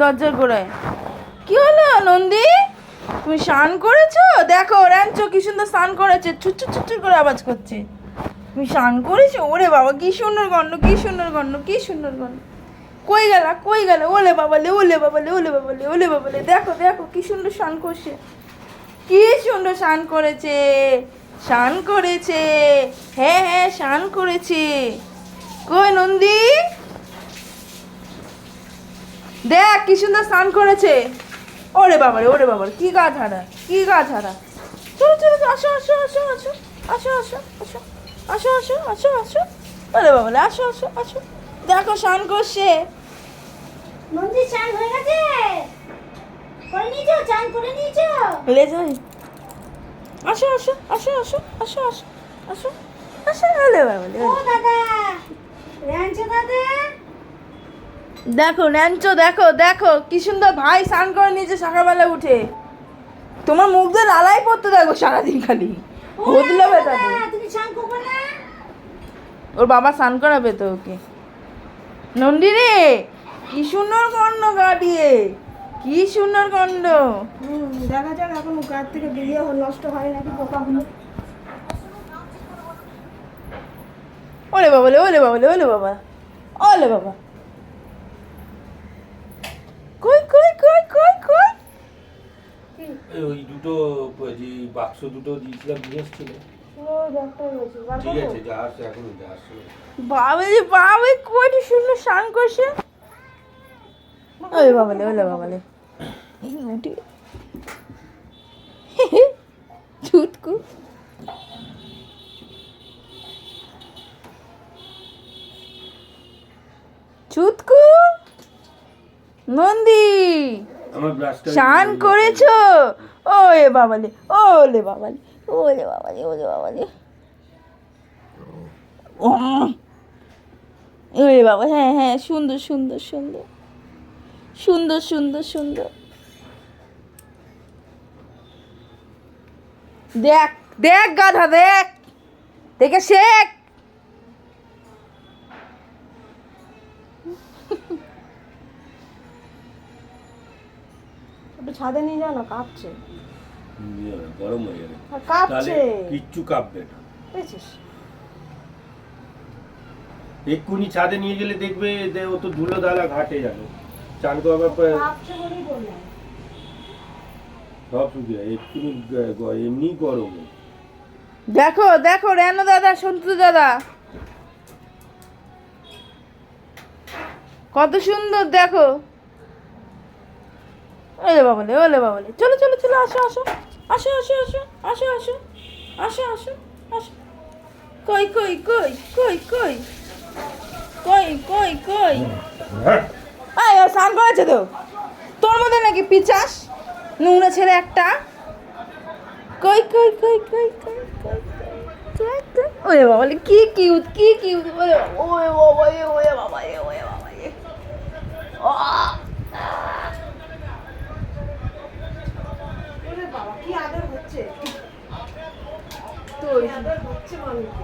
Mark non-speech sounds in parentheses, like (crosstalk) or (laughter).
দরজার গোড়ায়। কি হলো নন্দী? তুমি স্নান করেছ? দেখো র্যাঞ্চো কি সুন্দর স্নান করেছে। ছুটছুট ছুটছুট করে আওয়াজ করছে। তুমি স্নান করেছ? ওরে বাবা, কি সুন্দর গন্ধ, কি সুন্দর গন্ধ, কি সুন্দর গন্ধ। কই গেল কই গেল? ওলে বাবালে ওলে বাবালে ওলে বাবালে ওলে বাবালে দেখো দেখো, কি সুন্দর স্নান করছে। কি সুন্দর স্নান করেছে। স্নান করেছে। হ্যাঁ হ্যাঁ স্নান করেছে। কই নন্দী? দেখ কি সুন্দর স্নান করেছে ওরে বাবারে ওরে বাবারে কি গা ঝাড়া কি গা ঝাড়া চলো চলো আসো আসো আসো আসো আসো আসো আসো আসো আসো আসো আসো ওরে বাবারে আসো আসো আসো দেখো স্নান করছে মন্দির চান হয়ে গেছে করে নিয়েছো চান করে নিয়েছো লে যাই আসো আসো আসো আসো আসো আসো আসো আসো ওলে বাবারে ও দাদা র্যাঞ্চো দাদা দেখো ন্যাঞ্চো দেখো দেখো কি সুন্দর ভাই স্নান করে নিয়েছে সকালবেলা উঠে। তোমার মুখ দিয়ে লালাই পড়তে দেখো সারাদিন খালি। না ওর বাবা স্নান করাবে তো ওকে। নন্দি রে কি সুন্দর গন্ধ গাড়িয়ে কি সুন্দর গন্ধ। হুম দেখা যাক এখন গাছ থেকে বেরিয়ে নষ্ট হয় নাকি পোকাগুলো ওলে বাবা ওলে বাবা ওলে বাবা ওলে বাবা কই কই কই কই কই এই ওই দুটো, যে বাক্স দুটো দিয়েছিলাম, নিয়ে ঠিক আছে, যা আসছে এখন, যা আসছে। বাবা রে, বাবা কয়টি সুন্দর স্নান করছে। ওলে বাবা বাবা (laughs) নন্দী। স্নান করেছ? ওলে বাবালে ওলে বাবালে ওলে বাবালে ওলে বাবালে। উম। ওরে বাবা হ্যাঁ হ্যাঁ সুন্দর সুন্দর সুন্দর। সুন্দর সুন্দর সুন্দর। দেখ দেখ গাধা দেখ। দেখে শেখ। একটু ছাদে নিয়ে যাও না কাঁপছে। গরম হয়ে যাবে। কাঁপছে। কিচ্ছু কাঁপবে না। বুঝেছিস এক্ষুনি ছাদে নিয়ে গেলে দেখবে ও তো ধুলো দালা ঘাটে যাবে চান করার পর সব শুকিয়ে এক্ষুনি এমনি গরম দেখো দেখো রেনো দাদা সন্তু দাদা। কত সুন্দর দেখো। ওলে বাবালে ওলে বাবালে চলো চলো চলো আসো আসো আসো আসো আসো আসো আসো আসো আসো আসো কই কই কই কই কই কই কই কই আয় ও স্নান করেছে তো তোর মধ্যে নাকি পিচাস নোংরা ছেলে একটা কই কই কই কই কই কই ওরে বাবা কি কিউট কি কিউট ওরে ওরে বাবা ওরে বাবা! কি আদর হচ্ছে? তো আদর হচ্ছে মানুষকে